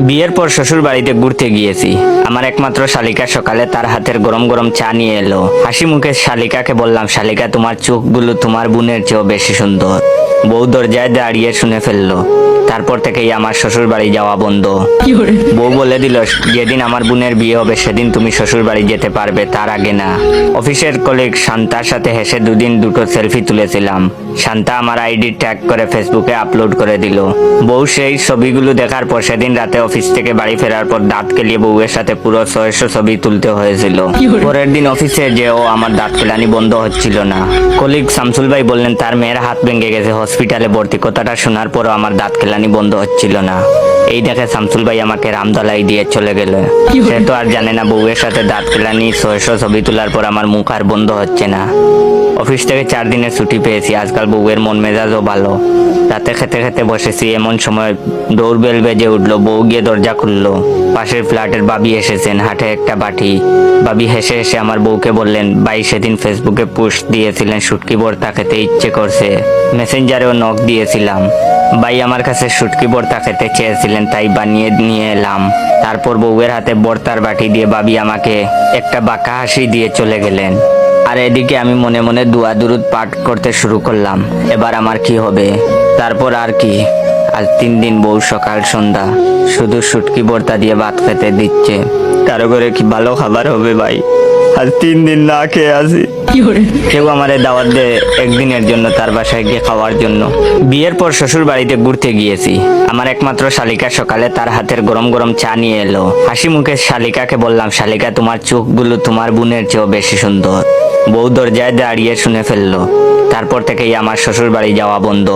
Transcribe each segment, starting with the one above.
বিয়ের পর শ্বশুর বাড়িতে ঘুরতে গিয়েছি। আমার একমাত্র শালিকা সকালে তার হাতের গরম গরম চা নিয়ে এলো। হাসি মুখে শালিকাকে বললাম শালিকা তোমার চোখগুলো তোমার বোনের চেয়েও বেশি সুন্দর। বউ দরজায় দাঁড়িয়ে শুনে ফেলল। তারপর থেকেই আমার শ্বশুর বাড়ি যাওয়া বন্ধ। বউ বলে দিল যেদিন আমার বোনের বিয়ে হবে সেদিন তুমি শ্বশুর বাড়ি যেতে পারবে তার আগে না। অফিসের কলিগ শান্তার সাথে হেসে দুদিন দুটো সেলফি তুলেছিলাম। শান্তা আমার আইডি ট্যাগ করে ফেসবুকে আপলোড করে দিল। বউ সেই ছবিগুলো দেখার পর সেদিন রাতে অফিস থেকে বাড়ি ফেরার পর দাঁত কেলিয়ে বউয়ের সাথে পুরো ছয়শো ছবি তুলতে হয়েছিল। পরের দিন অফিসে যেও আমার দাঁত কেলানি বন্ধ হচ্ছিল না। কলিগ শামসুল ভাই বললেন তার মেয়ের হাত ভেঙে গেছে হসপিটালে ভর্তি। কথাটা শোনার পরও আমার দাঁত কেলানি বন্ধ হচ্ছিল না। এই দেখে শামসুল ভাই আমাকে রামদলাই দিয়ে চলে গেল। সে তো আর জানে না বউয়ের সাথে দাঁত কেলানি ছয়শো ছবি তোলার পর আমার মুখ আর বন্ধ হচ্ছে না। অফিস থেকে চার দিনের ছুটি পেয়েছি। আজকাল বউয়ের মন মেজাজও ভালো। রাতে খেতে খেতে বসেছি, এমন সময় দৌড় বেল বেজে উঠল, বউ গিয়ে দরজা খুললো। পাশের ফ্ল্যাটের বাবি এসেছেন, হাটে একটা বাটি। বাবি হেসে হেসে আমার বউকে বললেন, ভাই, সেদিন ফেসবুকে পোস্ট দিয়েছিলেন, শুটকি ভর্তা খেতে ইচ্ছে করছে। মেসেঞ্জারেও নখ দিয়েছিলাম। বাই আমার কাছে শুটকি ভর্তা খেতে চেয়েছিলেন, তাই বানিয়ে নিয়ে এলাম। তারপর বউয়ের হাতে ভর্তার বাটি দিয়ে বাবি আমাকে একটা বাঁকা হাসি দিয়ে চলে গেলেন। আর এদিকে আমি মনে মনে দুয়া দুরুদ পাঠ করতে শুরু করলাম। এবার আমার কি হবে? তারপর আর কি? আজ তিন দিন বউ সকাল সন্ধ্যা। শুধু শুটকি ভর্তা দিয়ে ভাত খেতে দিচ্ছে। কারও করে কি ভালো খাবার হবে ভাই? আজ তিন দিন না খেয়ে আসি কেউ আমারে দাওয়াত দে একদিনের জন্য তার বাসায় গিয়ে খাওয়ার জন্য। বিয়ের পর শ্বশুর বাড়িতে ঘুরতে গিয়েছি। আমার একমাত্র শালিকা সকালে তার হাতের গরম গরম চা নিয়ে এলো। হাসি মুখে শালিকাকে বললাম শালিকা তোমার চোখগুলো তোমার বোনের চেয়েও বেশি সুন্দর। বউ দরজায় দাঁড়িয়ে শুনে ফেলল। তারপর থেকেই আমার শ্বশুর বাড়ি যাওয়া বন্ধ।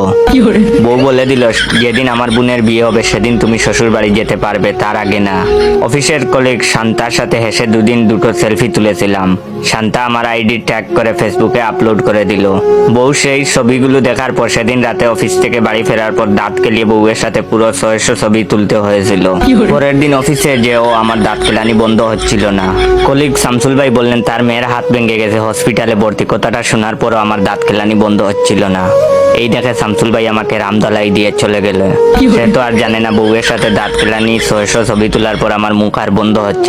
বউ বলে দিল, যেদিন আমার বোনের বিয়ে হবে, সেদিন তুমি শ্বশুর বাড়ি যেতে পারবে, তার আগে না। অফিসের কলিগ শান্তার সাথে হেসে দুদিন দুটো সেলফি তুলেছিলাম। শান্তা আমার আইডি ট্যাগ করে ফেসবুকে আপলোড করে দিল। বউ সেই ছবিগুলো দেখার পর সেদিন রাতে অফিস থেকে বাড়ি ফেরার পর দাঁত কেলিয়ে বউয়ের সাথে পুরো ছয়শো ছবি তুলতে হয়েছিল। পরের দিন অফিসে যে ও আমার দাঁত কেলানি বন্ধ হচ্ছিল না। কলিগ শামসুল ভাই বললেন, তার মেয়ের হাত ভেঙে গেছে হসপিটালে ভর্তি। কথাটা শোনার পরও আমার দাঁত কেলানি বন্ধ হচ্ছিল না। এই দেখে শামসুল ভাই আমাকে রামদলাই দিয়ে চলে গেল। সে তো আর জানে না বউয়ের সাথে দাঁত কেলানি ছয়শো ছবি তোলার পর আমার মুখ আর বন্ধ হচ্ছে